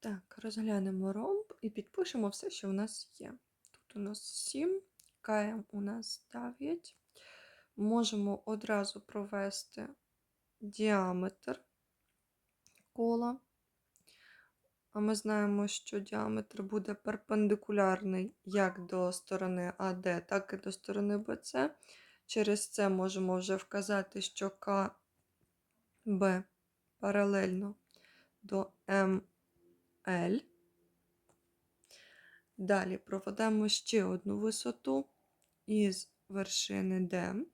Так, розглянемо ромб і підпишемо все, що у нас є. Тут у нас 7, КМ у нас 9. Можемо одразу провести діаметр кола. А ми знаємо, що діаметр буде перпендикулярний як до сторони АД, так і до сторони БЦ. Через це можемо вже вказати, що КБ паралельно до МЛ. Далі проведемо ще одну висоту із вершини Д.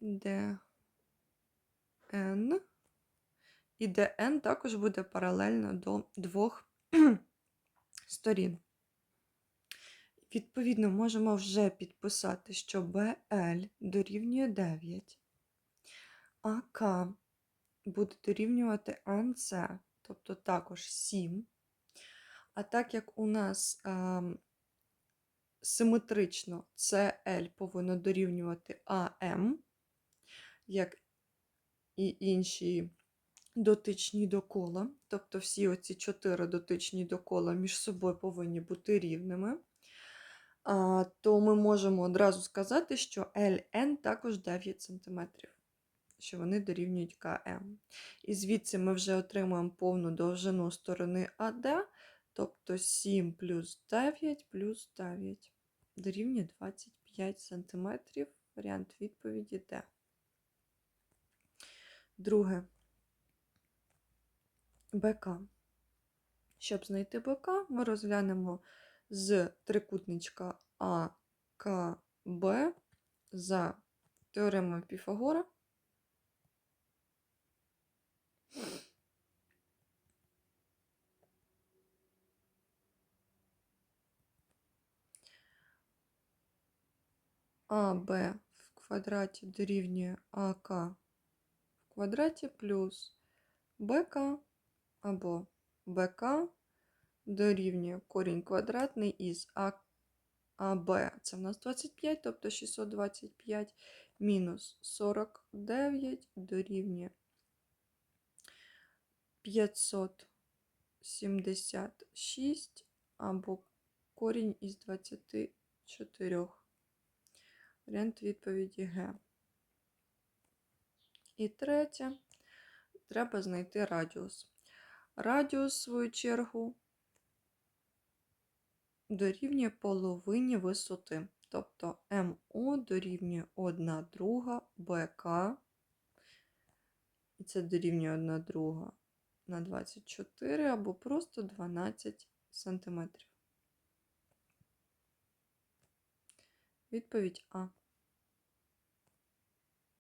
ДН. І ДН також буде паралельно до двох сторін. Відповідно, можемо вже підписати, що БЛ дорівнює 9, АК буде дорівнювати НЦ, тобто також 7. А так як у нас а, симетрично CL повинно дорівнювати АМ, як і інші дотичні до кола, тобто всі оці чотири дотичні до кола між собою повинні бути рівними, а, то ми можемо одразу сказати, що LN також 9 см, що вони дорівнюють КМ. І звідси ми вже отримуємо повну довжину сторони АД, тобто 7 плюс 9 плюс 9 дорівнює 25 см. Варіант відповіді Д. Друге. БК. Щоб знайти БК, ми розглянемо з трикутничка АКБ за теоремою Піфагора. АБ в квадраті дорівнює АК в квадраті плюс БК або БК дорівнює корінь квадратний із А, АБ. Це в нас 25, тобто 625 мінус 49 дорівнює 576 або корінь із 24. Варіант відповіді Г. І третє, треба знайти радіус. Радіус, в свою чергу, дорівнює половині висоти. Тобто МО дорівнює 1 друга БК. І це дорівнює 1 друга на 24 або просто 12 см. Відповідь А.